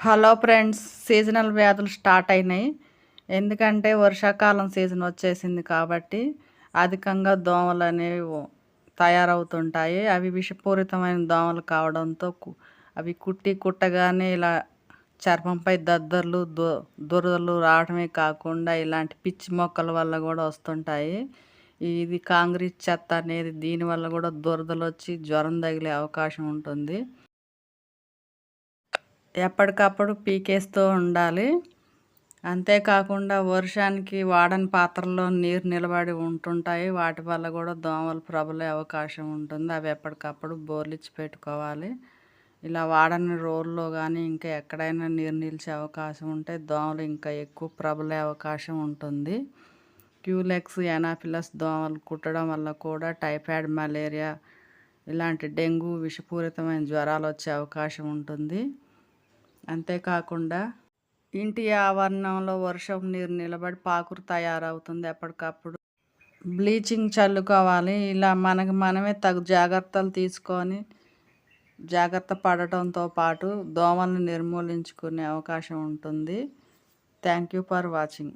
Hello friends seasonal వ్యాధులు start అయినాయి. ఎందుకంటే వర్షాకాలం సీజన్ వచ్చేసింది కాబట్టి అధికంగా దోమలు అనేవి తయారవుతుంటాయి. అవి విషపూరితమైన దోమలు కావడంతో అవి కుట్టి కుట్టగానే ఇలా చర్మంపై దద్దర్లు దు దురదలు రావడమే కాకుండా ఇలాంటి పిచ్చి మొక్కల వల్ల కూడా వస్తుంటాయి. ఇది కాంగ్రీట్ చెత్త అనేది దీనివల్ల కూడా దురదలు వచ్చి జ్వరం తగిలే అవకాశం ఉంటుంది. ఎప్పటికప్పుడు పీకేస్తూ ఉండాలి. అంతేకాకుండా వర్షానికి వాడని పాత్రల్లో నీరు నిలబడి ఉంటుంటాయి. వాటి వల్ల కూడా దోమలు ప్రబలే అవకాశం ఉంటుంది. అవి ఎప్పటికప్పుడు బోర్లిచ్చి పెట్టుకోవాలి. ఇలా వాడని రోల్లో కానీ ఇంకా ఎక్కడైనా నీరు నిలిచే అవకాశం ఉంటే దోమలు ఇంకా ఎక్కువ ప్రబలే అవకాశం ఉంటుంది. క్యూలెక్స్ ఎనాఫిలస్ దోమలు కుట్టడం వల్ల కూడా టైఫాయిడ్ మలేరియా ఇలాంటి డెంగ్యూ విషపూరితమైన జ్వరాలు వచ్చే అవకాశం ఉంటుంది. అంతేకాకుండా ఇంటి ఆవరణంలో వర్షం నీరు నిలబడి పాకురు తయారవుతుంది ఎప్పటికప్పుడు. బ్లీచింగ్ చల్లుకోవాలి ఇలా మనకి మనమే తగు జాగ్రత్తలు తీసుకొని జాగ్రత్త పడటంతో పాటు దోమలను నిర్మూలించుకునే అవకాశం ఉంటుంది. Thank you for watching.